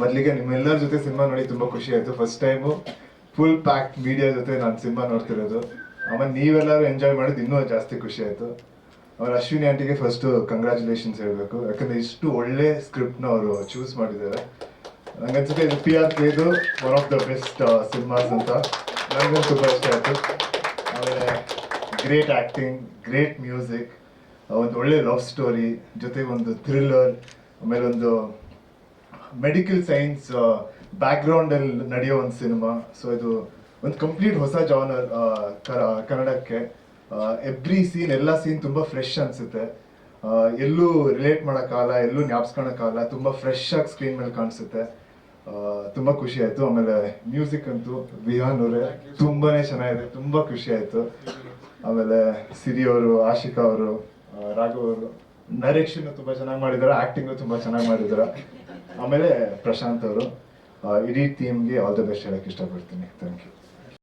ಮೊದಲಿಗೆ ನಿಮ್ಮೆಲ್ಲರ ಜೊತೆ ಸಿನಿಮಾ ನೋಡಿ ತುಂಬಾ ಖುಷಿ ಆಯ್ತು. First time full pack media ಜೊತೆ ನಾನು ಸಿನಿಮಾ ನೋಡ್ತಿರೋದು. ಆಮೇಲೆ ನೀವೆಲ್ಲರೂ ಎಂಜಾಯ್ ಮಾಡಿದ್ದು ಇನ್ನೂ ಜಾಸ್ತಿ ಖುಷಿ ಆಯ್ತು. ಆಮೇಲೆ ಅಶ್ವಿನಿ ಆಂಟಿಗೆ ಫಸ್ಟ್ ಕಂಗ್ರಾಚುಲೇಷನ್ಸ್ ಹೇಳಬೇಕು. ಯಾಕಂದ್ರೆ ಇಷ್ಟು ಒಳ್ಳೆ ಸ್ಕ್ರಿಪ್ಟ್ನ ಅವರು ಚೂಸ್ ಮಾಡಿದ್ದಾರೆ. ನಂಗನ್ಸುತ್ತೆ ಇದು P R ಕೆದು one of the best cinemas ಅಂತ. ನನಗೂ ತುಂಬ ಇಷ್ಟ ಆಯ್ತು. ಆಮೇಲೆ ಗ್ರೇಟ್ ಆ್ಯಕ್ಟಿಂಗ್ ಗ್ರೇಟ್ ಮ್ಯೂಸಿಕ್ ಒಂದು ಒಳ್ಳೆ ಲವ್ ಸ್ಟೋರಿ ಜೊತೆಗೆ ಒಂದು ಥ್ರಿಲ್ಲರ್ ಆಮೇಲೆ ಒಂದು ಮೆಡಿಕಲ್ ಸೈನ್ಸ್ ಬ್ಯಾಕ್ಗ್ರೌಂಡ್ ಅಲ್ಲಿ ನಡೆಯೋ ಒಂದು ಸಿನಿಮಾ ಸೊ ಇದು ಒಂದು ಕಂಪ್ಲೀಟ್ ಹೊಸ ಜಾನರ್ ಕನ್ನಡಕ್ಕೆ. ಎವ್ರಿ ಸೀನ್ ಎಲ್ಲ ಸೀನ್ ತುಂಬಾ ಫ್ರೆಶ್ ಅನ್ಸುತ್ತೆ. ಎಲ್ಲೂ ರಿಲೇಟ್ ಮಾಡೋಕ್ಕಾಗಲ್ಲ ಎಲ್ಲೂ ಜ್ಞಾಪಿಸ್ಕೊಳಕ್ಕಾಗಲ್ಲ ತುಂಬಾ ಫ್ರೆಶ್ ಆಗಿ ಸ್ಕ್ರೀನ್ ಮೇಲೆ ಕಾಣಿಸುತ್ತೆ. ತುಂಬಾ ಖುಷಿ ಆಯ್ತು. ಆಮೇಲೆ ಮ್ಯೂಸಿಕ್ ಅಂತೂ ವಿಹಾನ್ ಅವರೇ ತುಂಬಾನೇ ಚೆನ್ನಾಗಿದೆ. ತುಂಬಾ ಖುಷಿ ಆಯ್ತು. ಆಮೇಲೆ ಸಿರಿ ಅವರು ಆಶಿಕಾ ಅವರು ರಾಘವ್ ಅವರು ಡೈರೆಕ್ಷನ್ ತುಂಬಾ ಚೆನ್ನಾಗಿ ಮಾಡಿದ್ದಾರೆ ಆಕ್ಟಿಂಗ್ ತುಂಬಾ ಚೆನ್ನಾಗಿ ಮಾಡಿದ್ದಾರೆ ಆಮೇಲೆ ಪ್ರಶಾಂತ್ ಅವರು ಇಡೀ ಟೀಮ್ಗೆ ಆಲ್ ದ ಬೆಸ್ಟ್ ಹೇಳಕ್ ಇಷ್ಟಪಡ್ತೀನಿ. Thank you